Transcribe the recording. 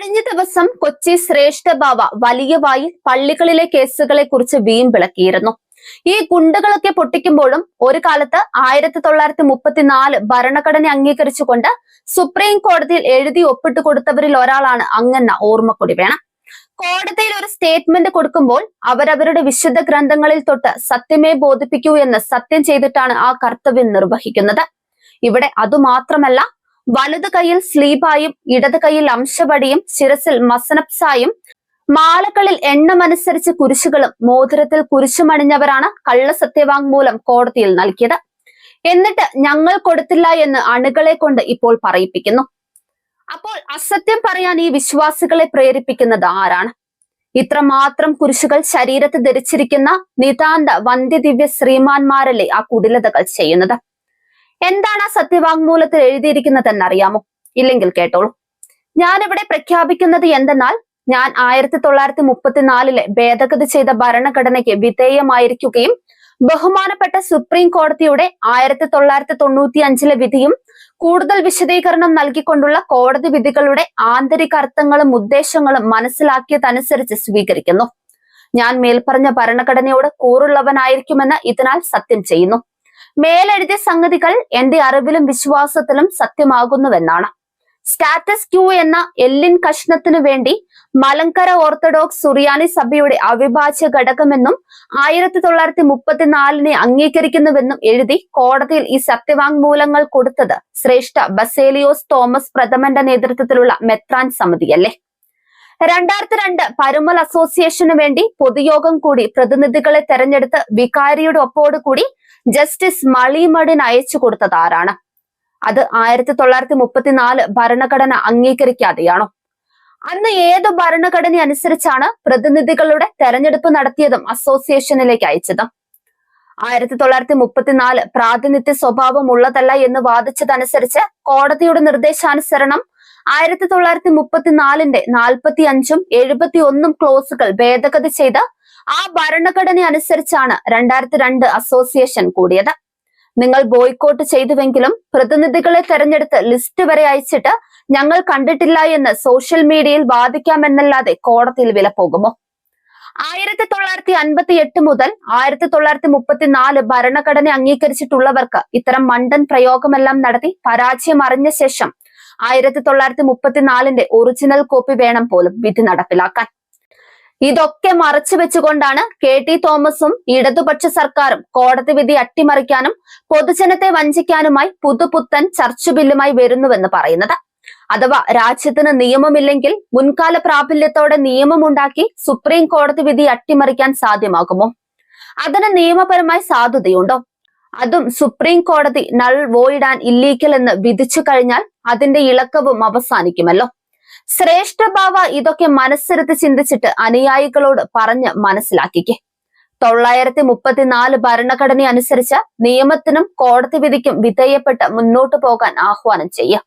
കഴിഞ്ഞ ദിവസം കൊച്ചി ശ്രേഷ്ഠ ബാവ വലിയ വായിൽ പള്ളികളിലെ കേസുകളെ കുറിച്ച് വീമ്പിളക്കിയിരുന്നു ഈ ഗുണ്ടകളൊക്കെ പൊട്ടിക്കുമ്പോഴും ഒരു കാലത്ത് ആയിരത്തി തൊള്ളായിരത്തി മുപ്പത്തിനാല് ഭരണഘടന അംഗീകരിച്ചുകൊണ്ട് സുപ്രീം കോടതിയിൽ എഴുതി ഒപ്പിട്ട് കൊടുത്തവരിൽ ഒരാളാണ് അങ്ങന്ന ഓർമ്മക്കൊടി വേണം. കോടതിയിൽ ഒരു സ്റ്റേറ്റ്മെന്റ് കൊടുക്കുമ്പോൾ അവരവരുടെ വിശുദ്ധ ഗ്രന്ഥങ്ങളിൽ തൊട്ട് സത്യമേ ബോധിപ്പിക്കൂ എന്ന് സത്യം ചെയ്തിട്ടാണ് ആ കർത്തവ്യം നിർവഹിക്കുന്നത്. ഇവിടെ അതുമാത്രമല്ല വലത് കൈയിൽ സ്ലീപായും ഇടത് കൈയിൽ അംശപടിയും ശിരസിൽ മസനപ്സായും മാലകളിൽ എണ്ണമനുസരിച്ച് കുരിശുകളും മോതിരത്തിൽ കുരിശുമണിഞ്ഞവരാണ് കള്ള സത്യവാങ്മൂലം കോടതിയിൽ നൽകിയത്. എന്നിട്ട് ഞങ്ങൾ കൊടുത്തില്ല എന്ന് അണുകളെ കൊണ്ട് ഇപ്പോൾ പറയിപ്പിക്കുന്നു. അപ്പോൾ അസത്യം പറയാൻ ഈ വിശ്വാസികളെ പ്രേരിപ്പിക്കുന്നത് ആരാണ്? ഇത്രമാത്രം കുരിശുകൾ ശരീരത്ത് ധരിച്ചിരിക്കുന്ന നിതാന്ത വന്ധ്യദിവ്യ ശ്രീമാന്മാരല്ലേ ആ കുടിലതകൾ ചെയ്യുന്നത്? എന്താണ് ആ സത്യവാങ്മൂലത്തിൽ എഴുതിയിരിക്കുന്നതെന്ന് അറിയാമോ ഇല്ലെങ്കിൽ കേട്ടോളൂ. ഞാനിവിടെ പ്രഖ്യാപിക്കുന്നത് എന്തെന്നാൽ ഞാൻ ആയിരത്തി തൊള്ളായിരത്തി മുപ്പത്തിനാലിലെ ഭേദഗതി ചെയ്ത ഭരണഘടനയ്ക്ക് വിധേയമായിരിക്കുകയും ബഹുമാനപ്പെട്ട സുപ്രീം കോടതിയുടെ ആയിരത്തി തൊള്ളായിരത്തി തൊണ്ണൂറ്റി അഞ്ചിലെ വിധിയും കൂടുതൽ വിശദീകരണം നൽകിക്കൊണ്ടുള്ള കോടതി വിധികളുടെ ആന്തരിക അർത്ഥങ്ങളും ഉദ്ദേശങ്ങളും മനസ്സിലാക്കിയതനുസരിച്ച് സ്വീകരിക്കുന്നു. ഞാൻ മേൽപ്പറഞ്ഞ ഭരണഘടനയോട് കൂറുള്ളവനായിരിക്കുമെന്ന് ഇതിനാൽ സത്യം ചെയ്യുന്നു. മേലെഴുതിയ സംഗതികൾ എന്റെ അറിവിലും വിശ്വാസത്തിലും സത്യമാകുന്നുവെന്നാണ്. സ്റ്റാറ്റസ് ക്യൂ എന്ന എല്ലിൻ കഷ്ണത്തിനു വേണ്ടി മലങ്കര ഓർത്തഡോക്സ് സുറിയാനി സഭയുടെ അവിഭാജ്യ ഘടകമെന്നും ആയിരത്തി തൊള്ളായിരത്തി മുപ്പത്തിനാലിനെ അംഗീകരിക്കുന്നുവെന്നും എഴുതി കോടതിയിൽ ഈ സത്യവാങ്മൂലങ്ങൾ കൊടുത്തത് ശ്രേഷ്ഠ ബസേലിയോസ് തോമസ് പ്രഥമന്റെ നേതൃത്വത്തിലുള്ള മെത്രാൻ സമിതിയല്ലേ. രണ്ടായിരത്തി രണ്ട് പരുമൽ അസോസിയേഷനു വേണ്ടി പൊതുയോഗം കൂടി പ്രതിനിധികളെ തെരഞ്ഞെടുത്ത് വികാരിയുടെ ഒപ്പോട് കൂടി ജസ്റ്റിസ് മളിമടിന് അയച്ചു കൊടുത്തത് ആരാണ്? അത് ആയിരത്തി തൊള്ളായിരത്തി മുപ്പത്തിനാല് ഭരണഘടന അംഗീകരിക്കാതെയാണോ? അന്ന് ഏത് ഭരണഘടന അനുസരിച്ചാണ് പ്രതിനിധികളുടെ തെരഞ്ഞെടുപ്പ് നടത്തിയതും അസോസിയേഷനിലേക്ക് അയച്ചതും? ആയിരത്തി തൊള്ളായിരത്തി മുപ്പത്തിനാല് പ്രാതിനിധ്യ സ്വഭാവം ഉള്ളതല്ല എന്ന് വാദിച്ചതനുസരിച്ച് കോടതിയുടെ നിർദ്ദേശാനുസരണം ആയിരത്തി തൊള്ളായിരത്തി മുപ്പത്തിനാലിന്റെ നാൽപ്പത്തി അഞ്ചും എഴുപത്തി ഒന്നും ക്ലോസുകൾ ഭേദഗതി ചെയ്ത് ആ ഭരണഘടന അനുസരിച്ചാണ് രണ്ടായിരത്തി രണ്ട് അസോസിയേഷൻ കൂടിയത്. നിങ്ങൾ ബോയ്ക്കോട്ട് ചെയ്തുവെങ്കിലും പ്രതിനിധികളെ തെരഞ്ഞെടുത്ത് ലിസ്റ്റ് വരെ അയച്ചിട്ട് ഞങ്ങൾ കണ്ടിട്ടില്ല എന്ന് സോഷ്യൽ മീഡിയയിൽ വാദിക്കാമെന്നല്ലാതെ കോടതിയിൽ വില പോകുമോ? ആയിരത്തി തൊള്ളായിരത്തി അൻപത്തി എട്ട് മുതൽ ആയിരത്തി തൊള്ളായിരത്തി മുപ്പത്തിനാല് ഭരണഘടന അംഗീകരിച്ചിട്ടുള്ളവർക്ക് ഇത്തരം മണ്ടൻ പ്രയോഗമെല്ലാം നടത്തി പരാജയം അറിഞ്ഞ ശേഷം ആയിരത്തി തൊള്ളായിരത്തി മുപ്പത്തിനാലിന്റെ ഒറിജിനൽ കോപ്പി വേണം പോലും വിധി നടപ്പിലാക്കാൻ. ഇതൊക്കെ മറച്ചു വെച്ചുകൊണ്ടാണ് കെ ടി തോമസും ഇടതുപക്ഷ സർക്കാരും കോടതി വിധി അട്ടിമറിക്കാനും പൊതുജനത്തെ വഞ്ചിക്കാനുമായി പുതുപുത്തൻ ചർച്ച ബില്ലുമായി വരുന്നുവെന്ന് പറയുന്നത്. അഥവാ രാജ്യത്തിന് നിയമമില്ലെങ്കിൽ മുൻകാല പ്രാബല്യത്തോടെ നിയമമുണ്ടാക്കി സുപ്രീം കോടതി വിധി അട്ടിമറിക്കാൻ സാധ്യമാകുമോ? അതിന് നിയമപരമായി സാധുതയുണ്ടോ? അതും സുപ്രീം കോടതി നൾ വോയിഡ് ആൻഡ് ഇല്ലീഗൽ എന്ന് വിധിച്ചു കഴിഞ്ഞാൽ അതിന്റെ ഇളക്കവും അവസാനിക്കുമല്ലോ. ശ്രേഷ്ഠ ബാവ ഇതൊക്കെ മനസ്സിരുത്തി ചിന്തിച്ചിട്ട് അനുയായികളോട് പറഞ്ഞ് മനസ്സിലാക്കിക്കേ. തൊള്ളായിരത്തി മുപ്പത്തിനാല് ഭരണഘടന അനുസരിച്ച് നിയമത്തിനും കോടതി വിധിക്കും വിധേയപ്പെട്ട് മുന്നോട്ടു പോകാൻ ആഹ്വാനം ചെയ്യാം.